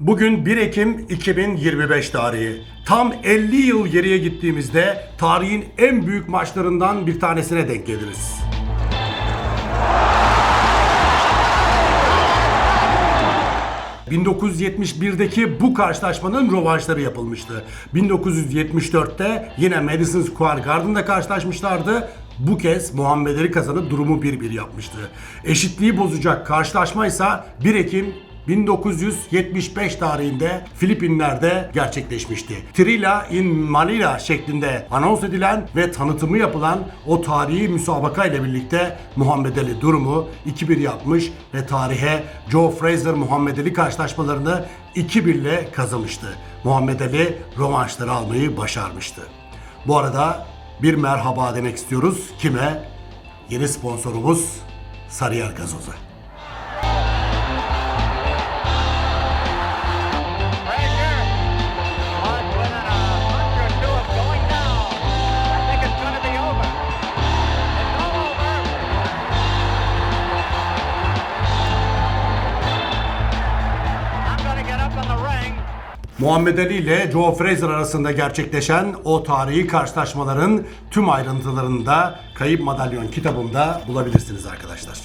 Bugün 1 Ekim 2025 tarihi. Tam 50 yıl geriye gittiğimizde tarihin en büyük maçlarından bir tanesine denk geliriz. ...1971'deki bu karşılaşmanın rövanşları yapılmıştı. 1974'te yine Madison Square Garden'da karşılaşmışlardı. Bu kez Muhammed Ali kazanıp durumu 1-1 yapmıştı. Eşitliği bozacak karşılaşma ise 1 Ekim 1975 tarihinde Filipinler'de gerçekleşmişti. Trila in Manila şeklinde anons edilen ve tanıtımı yapılan o tarihi müsabaka ile birlikte Muhammed Ali durumu 2-1 yapmış ve tarihe Joe Frazier Muhammed Ali karşılaşmalarını 2-1 ile kazanmıştı. Muhammed Ali rövanşları almayı başarmıştı. Bu arada bir merhaba demek istiyoruz. Kime? Yeni sponsorumuz Sarıyer Gazoz'a. Muhammed Ali ile Joe Frazier arasında gerçekleşen o tarihi karşılaşmaların tüm ayrıntılarını da Kayıp Madalyon kitabımda bulabilirsiniz arkadaşlar.